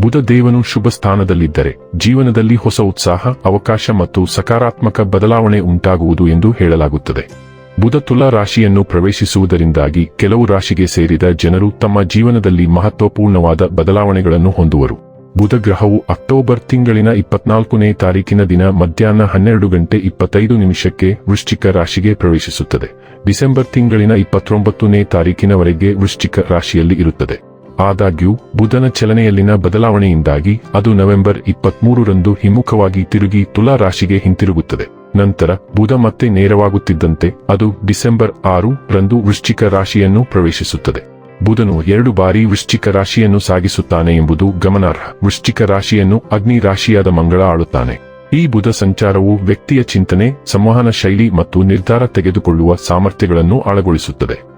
ಬುಧ ದೇವನು ಶುಭ ಸ್ಥಾನದಲ್ಲಿದ್ದರೆ ಜೀವನದಲ್ಲಿ ಹೊಸ ಉತ್ಸಾಹ, ಅವಕಾಶ ಮತ್ತು ಸಕಾರಾತ್ಮಕ ಬದಲಾವಣೆ ಉಂಟಾಗುವುದು ಎಂದು ಹೇಳಲಾಗುತ್ತದೆ. ಬುಧ ತುಲಾ ರಾಶಿಯನ್ನು ಪ್ರವೇಶಿಸುವುದರಿಂದಾಗಿ ಕೆಲವು ರಾಶಿಗೆ ಸೇರಿದ ಜನರು ತಮ್ಮ ಜೀವನದಲ್ಲಿ ಮಹತ್ವಪೂರ್ಣವಾದ ಬದಲಾವಣೆಗಳನ್ನು ಹೊಂದುವರು. ಬುಧ ಗ್ರಹವು ಅಕ್ಟೋಬರ್ ತಿಂಗಳಿನ ಇಪ್ಪತ್ನಾಲ್ಕನೇ ತಾರೀಕಿನ ದಿನ ಮಧ್ಯಾಹ್ನ ಹನ್ನೆರಡು ಗಂಟೆ ಇಪ್ಪತ್ತೈದು ನಿಮಿಷಕ್ಕೆ ವೃಶ್ಚಿಕ ರಾಶಿಗೆ ಪ್ರವೇಶಿಸುತ್ತದೆ. ಡಿಸೆಂಬರ್ ತಿಂಗಳಿನ ಇಪ್ಪತ್ತೊಂಬತ್ತನೇ ತಾರೀಕಿನವರೆಗೆ ವೃಶ್ಚಿಕ ರಾಶಿಯಲ್ಲಿ ಇರುತ್ತದೆ. ಆದಾಗ್ಯೂ, ಬುಧನ ಚಲನೆಯಲ್ಲಿನ ಬದಲಾವಣೆಯಿಂದಾಗಿ ಅದು ನವೆಂಬರ್ ಇಪ್ಪತ್ಮೂರರಂದು ಹಿಮ್ಮುಖವಾಗಿ ತಿರುಗಿ ತುಲಾ ರಾಶಿಗೆ ಹಿಂತಿರುಗುತ್ತದೆ. ನಂತರ ಬುಧ ಮತ್ತೆ ನೇರವಾಗುತ್ತಿದ್ದಂತೆ ಅದು ಡಿಸೆಂಬರ್ ಆರು ರಂದು ವೃಶ್ಚಿಕ ರಾಶಿಯನ್ನು ಪ್ರವೇಶಿಸುತ್ತದೆ. ಬುಧನು ಎರಡು ಬಾರಿ ವೃಶ್ಚಿಕ ರಾಶಿಯನ್ನು ಸಾಗಿಸುತ್ತಾನೆ ಎಂಬುದು ಗಮನಾರ್ಹ. ವೃಶ್ಚಿಕ ರಾಶಿಯನ್ನು ಅಗ್ನಿ ರಾಶಿಯಾದ ಮಂಗಳ ಆಳುತ್ತಾನೆ. ಈ ಬುಧ ಸಂಚಾರವು ವ್ಯಕ್ತಿಯ ಚಿಂತನೆ, ಸಂವಹನ ಶೈಲಿ ಮತ್ತು ನಿರ್ಧಾರ ತೆಗೆದುಕೊಳ್ಳುವ ಸಾಮರ್ಥ್ಯಗಳನ್ನು ಆಳಗೊಳಿಸುತ್ತದೆ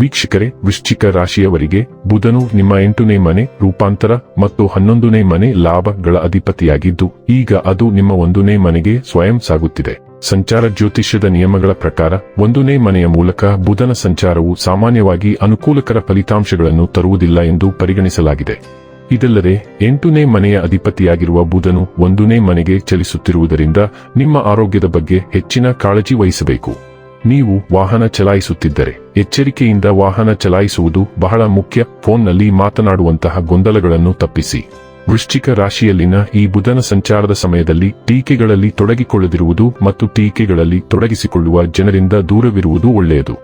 ವೀಕ್ಷಕರೇ, ವೃಶ್ಚಿಕ ರಾಶಿಯವರಿಗೆ ಬುಧನು ನಿಮ್ಮ ಎಂಟನೇ ಮನೆ ರೂಪಾಂತರ ಮತ್ತು ಹನ್ನೊಂದನೇ ಮನೆ ಲಾಭಗಳ ಅಧಿಪತಿಯಾಗಿದ್ದು, ಈಗ ಅದು ನಿಮ್ಮ ಒಂದನೇ ಮನೆಗೆ ಸ್ವಯಂ ಸಾಗುತ್ತಿದೆ. ಸಂಚಾರ ಜ್ಯೋತಿಷ್ಯದ ನಿಯಮಗಳ ಪ್ರಕಾರ, ಒಂದನೇ ಮನೆಯ ಮೂಲಕ ಬುಧನ ಸಂಚಾರವು ಸಾಮಾನ್ಯವಾಗಿ ಅನುಕೂಲಕರ ಫಲಿತಾಂಶಗಳನ್ನು ತರುವುದಿಲ್ಲ ಎಂದು ಪರಿಗಣಿಸಲಾಗಿದೆ. ಇದಲ್ಲದೆ, ಎಂಟನೇ ಮನೆಯ ಅಧಿಪತಿಯಾಗಿರುವ ಬುಧನು ಒಂದನೇ ಮನೆಗೆ ಚಲಿಸುತ್ತಿರುವುದರಿಂದ ನಿಮ್ಮ ಆರೋಗ್ಯದ ಬಗ್ಗೆ ಹೆಚ್ಚಿನ ಕಾಳಜಿ ವಹಿಸಬೇಕು. ನೀವು ವಾಹನ ಚಲಾಯಿಸುತ್ತಿದ್ದರೆ, ಎಚ್ಚರಿಕೆಯಿಂದ ವಾಹನ ಚಲಾಯಿಸುವುದು ಬಹಳ ಮುಖ್ಯ. ಫೋನ್ನಲ್ಲಿ ಮಾತನಾಡುವಂತಹ ಗೊಂದಲಗಳನ್ನು ತಪ್ಪಿಸಿ. ವೃಶ್ಚಿಕ ರಾಶಿಯಲ್ಲಿನ ಈ ಬುಧನ ಸಂಚಾರದ ಸಮಯದಲ್ಲಿ ಟೀಕೆಗಳಲ್ಲಿ ತೊಡಗಿಕೊಳ್ಳದಿರುವುದು ಮತ್ತು ಟೀಕೆಗಳಲ್ಲಿ ತೊಡಗಿಸಿಕೊಳ್ಳುವ ಜನರಿಂದ ದೂರವಿರುವುದು ಒಳ್ಳೆಯದು.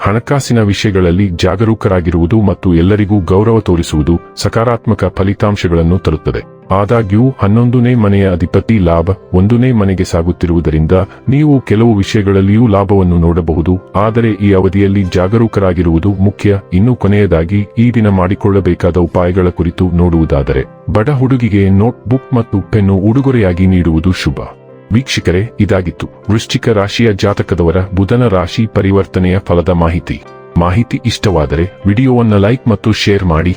ಹಣಕಾಸಿನ ವಿಷಯಗಳಲ್ಲಿ ಜಾಗರೂಕರಾಗಿರುವುದು ಮತ್ತು ಎಲ್ಲರಿಗೂ ಗೌರವ ತೋರಿಸುವುದು ಸಕಾರಾತ್ಮಕ ಫಲಿತಾಂಶಗಳನ್ನು ತರುತ್ತದೆ. ಆದಾಗ್ಯೂ ಹನ್ನೊಂದನೇ ಮನೆಯ ಅಧಿಪತಿ ಲಾಭ ಒಂದನೇ ಮನೆಗೆ ಸಾಗುತ್ತಿರುವುದರಿಂದ ನೀವು ಕೆಲವು ವಿಷಯಗಳಲ್ಲಿಯೂ ಲಾಭವನ್ನು ನೋಡಬಹುದು, ಆದರೆ ಈ ಅವಧಿಯಲ್ಲಿ ಜಾಗರೂಕರಾಗಿರುವುದು ಮುಖ್ಯ. ಇನ್ನು ಕೊನೆಯದಾಗಿ, ಈ ದಿನ ಮಾಡಿಕೊಳ್ಳಬೇಕಾದ ಉಪಾಯಗಳ ಕುರಿತು ನೋಡುವುದಾದರೆ, ಬಡ ಹುಡುಗಿಗೆ ನೋಟ್ ಬುಕ್ ಮತ್ತು ಪೆನ್ನು ಉಡುಗೊರೆಯಾಗಿ ನೀಡುವುದು ಶುಭ. ವೀಕ್ಷಕರೇ, ಇದಾಗಿತ್ತು. ವೃಶ್ಚಿಕ ರಾಶಿಯ ಜಾತಕದವರ ಬುಧನ ರಾಶಿ ಪರಿವರ್ತನೆಯ ಫಲದ ಮಾಹಿತಿ. ಮಾಹಿತಿ ಇಷ್ಟವಾದರೆ, ವಿಡಿಯೋವನ್ನು ಲೈಕ್ ಮತ್ತು ಶೇರ್ ಮಾಡಿ.